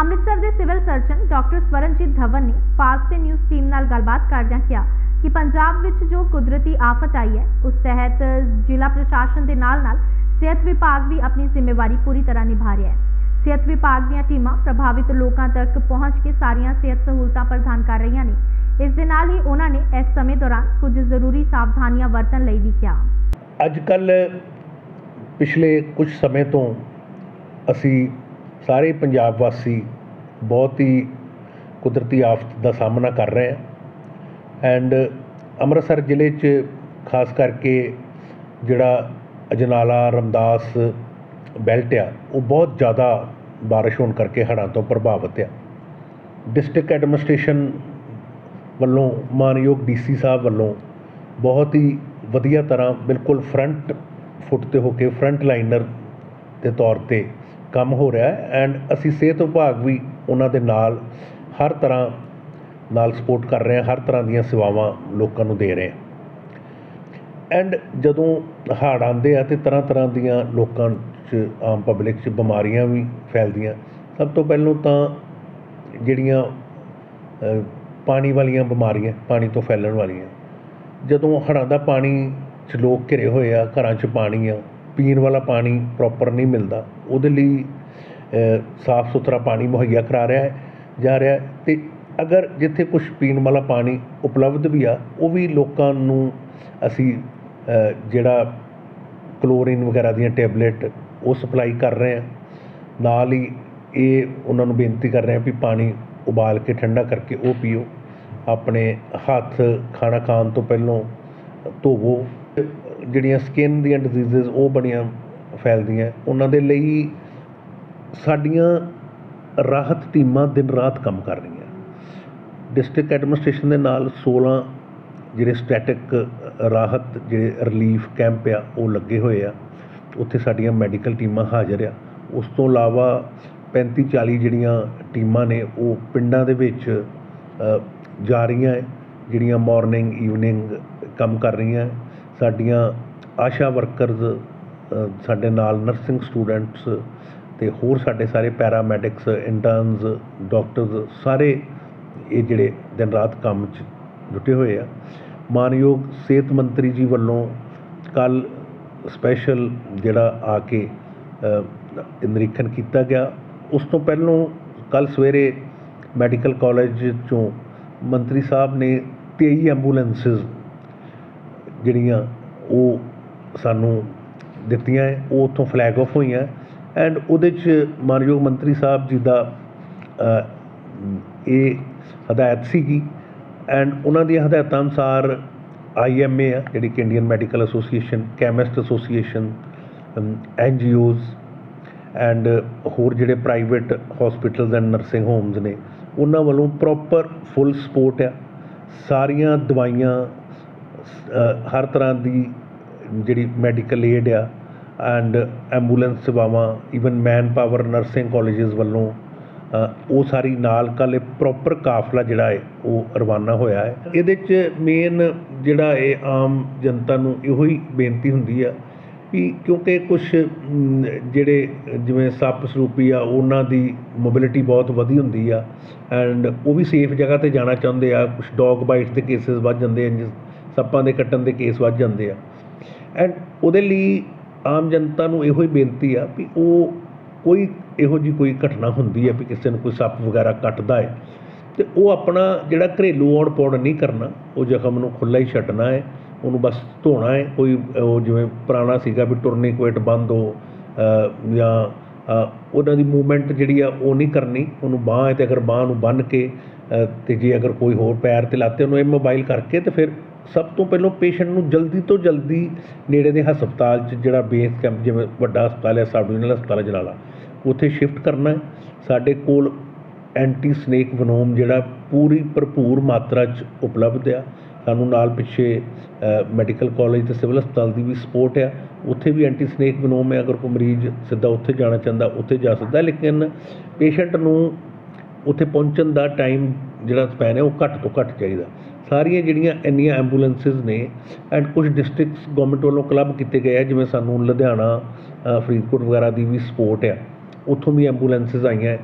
ਅੰਮ੍ਰਿਤਸਰ ਦੇ civil surgeon doctor Swaranjit Dhawan ਨੇ fast news team ਨਾਲ ਗੱਲਬਾਤ ਕਰਦਿਆਂ ਕਿਹਾ ਕਿ ਪੰਜਾਬ ਵਿੱਚ ਜੋ ਕੁਦਰਤੀ ਆਫਤ ਆਈ ਹੈ, ਉਸ ਤਹਿਤ ਜ਼ਿਲ੍ਹਾ ਪ੍ਰਸ਼ਾਸਨ ਦੇ ਨਾਲ-ਨਾਲ ਸਿਹਤ ਵਿਭਾਗ ਵੀ ਆਪਣੀ ਜ਼ਿੰਮੇਵਾਰੀ ਪੂਰੀ ਤਰ੍ਹਾਂ ਨਿਭਾ ਰਿਹਾ ਹੈ। ਸਿਹਤ ਵਿਭਾਗ ਦੀਆਂ ਟੀਮਾਂ ਪ੍ਰਭਾਵਿਤ ਲੋਕਾਂ ਤੱਕ ਪਹੁੰਚ ਕੇ ਸਾਰੀਆਂ ਸਿਹਤ ਸਹੂਲਤਾਂ ਪ੍ਰਦਾਨ ਕਰ ਰਹੀਆਂ ਨੇ। ਇਸ ਦੇ ਨਾਲ ਹੀ ਉਹਨਾਂ ਨੇ ਇਸ ਸਮੇਂ ਦੌਰਾਨ ਕੁਝ ਜ਼ਰੂਰੀ ਸਾਵਧਾਨੀਆਂ ਵਰਤਣ ਲਈ ਵੀ ਕਿਹਾ। ਅੱਜ ਕੱਲ ਪਿਛਲੇ ਕੁਝ ਸਮੇਂ ਤੋਂ ਅਸੀਂ ਸਾਰੇ ਪੰਜਾਬ ਵਾਸੀ ਬਹੁਤ ਹੀ ਕੁਦਰਤੀ ਆਫਤ ਦਾ ਸਾਹਮਣਾ ਕਰ ਰਹੇ ਆ। ਐਂਡ ਅੰਮ੍ਰਿਤਸਰ ਜ਼ਿਲ੍ਹੇ 'ਚ ਖਾਸ ਕਰਕੇ ਜਿਹੜਾ ਅਜਨਾਲਾ, ਰਮਦਾਸ ਬੈਲਟ ਆ, ਉਹ ਬਹੁਤ ਜ਼ਿਆਦਾ ਬਾਰਿਸ਼ ਹੋਣ ਕਰਕੇ ਹੜ੍ਹਾਂ ਤੋਂ ਪ੍ਰਭਾਵਿਤ ਆ। ਡਿਸਟ੍ਰਿਕਟ ਐਡਮਿਨਿਸਟ੍ਰੇਸ਼ਨ ਵੱਲੋਂ, ਮਾਨਯੋਗ ਡੀਸੀ ਸਾਹਿਬ ਵੱਲੋਂ ਬਹੁਤ ਹੀ ਵਧੀਆ ਤਰ੍ਹਾਂ ਬਿਲਕੁਲ ਫਰੰਟ ਫੁੱਟ ਤੇ ਹੋ ਕੇ ਫਰੰਟ ਲਾਈਨਰ ਦੇ ਤੌਰ ਤੇ ਕੰਮ ਹੋ ਰਿਹਾ ਐਂਡ ਅਸੀਂ ਸਿਹਤ ਵਿਭਾਗ ਵੀ ਉਹਨਾਂ ਦੇ ਨਾਲ ਹਰ ਤਰ੍ਹਾਂ ਨਾਲ ਸਪੋਰਟ ਕਰ ਰਹੇ ਹਾਂ, ਹਰ ਤਰ੍ਹਾਂ ਦੀਆਂ ਸੇਵਾਵਾਂ ਲੋਕਾਂ ਨੂੰ ਦੇ ਰਹੇ ਹਾਂ। ਐਂਡ ਜਦੋਂ ਹੜ੍ਹ ਆਉਂਦੇ ਆ ਤੇ ਤਰ੍ਹਾਂ ਤਰ੍ਹਾਂ ਦੀਆਂ ਲੋਕਾਂ 'ਚ ਆਮ ਪਬਲਿਕ 'ਚ ਬਿਮਾਰੀਆਂ ਵੀ ਫੈਲਦੀਆਂ, ਸਭ ਤੋਂ ਪਹਿਲਾਂ ਤਾਂ ਜਿਹੜੀਆਂ ਪਾਣੀ ਵਾਲੀਆਂ ਬਿਮਾਰੀਆਂ, ਪਾਣੀ ਤੋਂ ਫੈਲਣ ਵਾਲੀਆਂ। ਜਦੋਂ ਹੜ੍ਹਾਂ ਦਾ ਪਾਣੀ 'ਚ ਲੋਕ ਘਿਰੇ ਹੋਏ ਆ, ਘਰਾਂ 'ਚ ਪਾਣੀ ਆ ਪੀਣ ਵਾਲਾ ਪਾਣੀ ਪ੍ਰੋਪਰ ਨਹੀਂ ਮਿਲਦਾ। ਉਹਦੇ ਲਈ ਸਾਫ਼ ਸੁਥਰਾ ਪਾਣੀ ਮੁਹੱਈਆ ਕਰਾ ਰਿਹਾ ਜਾ ਰਿਹਾ ਅਤੇ ਅਗਰ ਜਿੱਥੇ ਕੁਛ ਪੀਣ ਵਾਲਾ ਪਾਣੀ ਉਪਲਬਧ ਵੀ ਆ, ਉਹ ਵੀ ਲੋਕਾਂ ਨੂੰ ਅਸੀਂ ਜਿਹੜਾ ਕਲੋਰੀਨ ਵਗੈਰਾ ਦੀਆਂ ਟੈਬਲੇਟ, ਉਹ ਸਪਲਾਈ ਕਰ ਰਹੇ ਹਾਂ। ਨਾਲ ਹੀ ਇਹ ਉਹਨਾਂ ਨੂੰ ਬੇਨਤੀ ਕਰ ਰਹੇ ਹਾਂ ਵੀ ਪਾਣੀ ਉਬਾਲ ਕੇ ਠੰਡਾ ਕਰਕੇ ਉਹ ਪੀਓ। ਆਪਣੇ ਹੱਥ ਖਾਣਾ ਖਾਣ ਤੋਂ ਪਹਿਲਾਂ ਧੋਵੋ। ਜਿਹੜੀਆਂ ਸਕਿਨ ਦੀਆਂ ਡਿਜ਼ੀਜ਼ਸ ਉਹ ਬੜੀਆਂ ਫੈਲਦੀਆਂ, ਉਹਨਾਂ ਦੇ ਲਈ ਸਾਡੀਆਂ ਰਾਹਤ ਟੀਮਾਂ ਦਿਨ ਰਾਤ ਕੰਮ ਕਰ ਰਹੀਆਂ। ਡਿਸਟ੍ਰਿਕਟ ਐਡਮਿਨਿਸਟ੍ਰੇਸ਼ਨ ਦੇ ਨਾਲ 16 ਜਿਹੜੇ ਸਟੈਟਿਕ ਰਾਹਤ, ਜਿਹੜੇ ਰਿਲੀਫ ਕੈਂਪ ਆ, ਉਹ ਲੱਗੇ ਹੋਏ ਆ। ਉੱਥੇ ਸਾਡੀਆਂ ਮੈਡੀਕਲ ਟੀਮਾਂ ਹਾਜ਼ਰ ਆ। ਉਸ ਤੋਂ ਇਲਾਵਾ 35 40 ਜਿਹੜੀਆਂ ਟੀਮਾਂ ਨੇ, ਉਹ ਪਿੰਡਾਂ ਦੇ ਵਿੱਚ ਜਾ ਰਹੀਆਂ ਹੈ, ਜਿਹੜੀਆਂ ਮਾਰਨਿੰਗ ਈਵਨਿੰਗ ਕੰਮ ਕਰ ਰਹੀਆਂ ਹੈ। ਸਾਡੀਆਂ ਆਸ਼ਾ ਵਰਕਰਜ਼ ਸਾਡੇ ਨਾਲ ਨਰਸਿੰਗ ਸਟੂਡੈਂਟਸ ਅਤੇ ਹੋਰ ਸਾਡੇ ਸਾਰੇ ਪੈਰਾਮੈਡਿਕਸ ਇੰਟਰਨਸ ਡਾਕਟਰਸ ਸਾਰੇ ਇਹ ਜਿਹੜੇ ਦਿਨ ਰਾਤ ਕੰਮ 'ਚ ਜੁਟੇ ਹੋਏ ਆ। ਮਾਨਯੋਗ ਸਿਹਤ ਮੰਤਰੀ ਜੀ ਵੱਲੋਂ ਕੱਲ੍ਹ ਸਪੈਸ਼ਲ ਜਿਹੜਾ ਆ ਕੇ ਨਿਰੀਖਣ ਕੀਤਾ ਗਿਆ। ਉਸ ਤੋਂ ਪਹਿਲਾਂ ਕੱਲ੍ਹ ਸਵੇਰੇ ਮੈਡੀਕਲ ਕਾਲਜ ਚੋਂ ਮੰਤਰੀ ਸਾਹਿਬ ਨੇ 23 ਐਂਬੂਲੈਂਸਸ ਜਿਹੜੀਆਂ ਉਹ ਸਾਨੂੰ ਦਿੱਤੀਆਂ ਹੈ, ਉਹ ਉੱਥੋਂ ਫਲੈਗ ਆਫ ਹੋਈਆਂ ਐਂਡ ਉਹਦੇ 'ਚ ਮਾਨਯੋਗ ਮੰਤਰੀ ਸਾਹਿਬ ਜੀ ਦਾ ਇਹ ਹਦਾਇਤ ਸੀਗੀ। ਐਂਡ ਉਹਨਾਂ ਦੀਆਂ ਹਦਾਇਤਾਂ ਅਨੁਸਾਰ ਆਈ ਐੱਮ ਏ ਆ, ਜਿਹੜੀ ਕਿ Indian medical association chemist association N G Os and ਹੋਰ ਜਿਹੜੇ private hospitals and nursing homes ਨੇ, ਉਹਨਾਂ ਵੱਲੋਂ ਪ੍ਰੋਪਰ ਫੁੱਲ ਸਪੋਰਟ ਆ। ਸਾਰੀਆਂ ਦਵਾਈਆਂ ਹਰ ਤਰ੍ਹਾਂ ਦੀ ਜਿਹੜੀ ਮੈਡੀਕਲ ਏਡ ਆ ਐਂਡ ਐਂਬੂਲੈਂਸ ਸੇਵਾਵਾਂ even man power nursing colleges ਵੱਲੋਂ ਉਹ ਸਾਰੀ ਨਾਲ ਕੱਲ੍ਹ ਇਹ ਪ੍ਰੋਪਰ ਕਾਫਲਾ ਜਿਹੜਾ ਹੈ, ਉਹ ਰਵਾਨਾ ਹੋਇਆ ਹੈ। ਇਹਦੇ 'ਚ ਮੇਨ ਜਿਹੜਾ ਇਹ ਆਮ ਜਨਤਾ ਨੂੰ ਇਹੋ ਹੀ ਬੇਨਤੀ ਹੁੰਦੀ ਆ ਵੀ ਕਿਉਂਕਿ ਕੁਝ ਜਿਹੜੇ ਜਿਵੇਂ ਸੱਪ ਸਰੂਪੀ ਆ, ਉਹਨਾਂ ਦੀ ਮੋਬਿਲਿਟੀ ਬਹੁਤ ਵਧੀ ਹੁੰਦੀ ਆ। ਐਂਡ ਉਹ ਵੀ ਸੇਫ ਜਗ੍ਹਾ ਤੇ ਜਾਣਾ ਚਾਹੁੰਦੇ ਆ ਕੁਝ ਡੌਗ ਬਾਈਟਸ ਦੇ ਕੇਸਿਸ ਵੱਧ ਜਾਂਦੇ ਆ, ਜਿਸ- ਸੱਪਾਂ ਦੇ ਕੱਟਣ ਦੇ ਕੇਸ ਵੱਧ ਜਾਂਦੇ ਆ। ਐਂਡ ਉਹਦੇ ਲਈ ਆਮ ਜਨਤਾ ਨੂੰ ਇਹੋ ਹੀ ਬੇਨਤੀ ਆ ਵੀ ਉਹ ਕੋਈ ਇਹੋ ਜੀ ਕੋਈ ਘਟਨਾ ਹੁੰਦੀ ਹੈ ਵੀ ਕਿਸੇ ਨੂੰ ਕੋਈ ਸੱਪ ਵਗੈਰਾ ਕੱਟਦਾ ਹੈ ਤੇ ਉਹ ਆਪਣਾ ਜਿਹੜਾ ਘਰੇਲੂ ਔੜ ਪੌੜ ਨਹੀਂ ਕਰਨਾ ਉਹ ਜ਼ਖਮ ਨੂੰ ਖੁੱਲ੍ਹਾ ਹੀ ਛੱਡਣਾ ਹੈ ਉਹਨੂੰ ਬਸ ਧੋਣਾ ਹੈ ਕੋਈ ਉਹ ਜਿਵੇਂ ਪੁਰਾਣਾ ਸੀਗਾ ਵੀ ਟੁਰਨੀਕੋਇਟ ਬੰਦ ਹੋ ਜਾਂ ਉਹਨਾਂ ਦੀ ਮੂਵਮੈਂਟ ਜਿਹੜੀ ਆ ਉਹ ਨਹੀਂ ਕਰਨੀ ਉਹਨੂੰ ਬਾਂਹ ਹੈ ਤੇ ਅਗਰ ਬਾਂਹ ਨੂੰ ਬੰਨ੍ਹ ਕੇ ਅ, ਤੇ ਜੇ ਅਗਰ ਕੋਈ ਹੋਰ ਪੈਰ ਤੇ ਲਾਤੇ ਉਹਨੂੰ ਇਹ ਮੋਬਾਈਲ ਕਰਕੇ ਤੇ ਫਿਰ ਸਭ ਤੋਂ ਪਹਿਲਾਂ ਪੇਸ਼ੈਂਟ ਨੂੰ ਜਲਦੀ ਤੋਂ ਜਲਦੀ ਨੇੜੇ ਦੇ ਹਸਪਤਾਲ 'ਚ ਜਿਹੜਾ ਬੇਸ ਕੈਂਪ ਜਿਵੇਂ ਵੱਡਾ ਹਸਪਤਾਲ ਹੈ ਸਬ ਡਿਵੀਜ਼ਨਲ ਹਸਪਤਾਲ ਹੈ ਉੱਥੇ ਸ਼ਿਫਟ ਕਰਨਾ ਸਾਡੇ ਕੋਲ ਐਂਟੀ ਸਨੇਕ ਵਨੋਮ ਜਿਹੜਾ ਪੂਰੀ ਭਰਪੂਰ ਮਾਤਰਾ 'ਚ ਉਪਲਬਧ ਆ। ਸਾਨੂੰ ਨਾਲ ਪਿੱਛੇ ਮੈਡੀਕਲ ਕਾਲਜ ਤੇ ਸਿਵਲ ਹਸਪਤਾਲ ਦੀ ਵੀ ਸਪੋਰਟ ਆ। ਉੱਥੇ ਵੀ ਐਂਟੀ ਸਨੇਕ ਵਨੋਮ ਹੈ। ਅਗਰ ਕੋਈ ਮਰੀਜ਼ ਸਿੱਧਾ ਉੱਥੇ ਜਾਣਾ ਚਾਹੁੰਦਾ, ਉੱਥੇ ਜਾ ਸਕਦਾ। ਲੇਕਿਨ ਪੇਸ਼ੈਂਟ ਨੂੰ ਉੱਥੇ ਪਹੁੰਚਣ ਦਾ ਟਾਈਮ ਜਿਹੜਾ ਸਪੈਨ ਹੈ, ਉਹ ਘੱਟ ਤੋਂ ਘੱਟ ਚਾਹੀਦਾ। ਸਾਰੀਆਂ ਜਿਹੜੀਆਂ ਇੰਨੀਆਂ ਐਂਬੂਲੈਂਸਿਸ ਨੇ ਐਂਡ ਕੁਝ ਡਿਸਟ੍ਰਿਕਟਸ ਗੌਰਮੈਂਟ ਵੱਲੋਂ ਕਲੱਬ ਕੀਤੇ ਗਏ ਆ, ਜਿਵੇਂ ਸਾਨੂੰ ਲੁਧਿਆਣਾ ਫਰੀਦਕੋਟ ਵਗੈਰਾ ਦੀ ਵੀ ਸਪੋਰਟ ਆ। ਉੱਥੋਂ ਵੀ ਐਂਬੂਲੈਂਸਿਸ ਆਈਆਂ।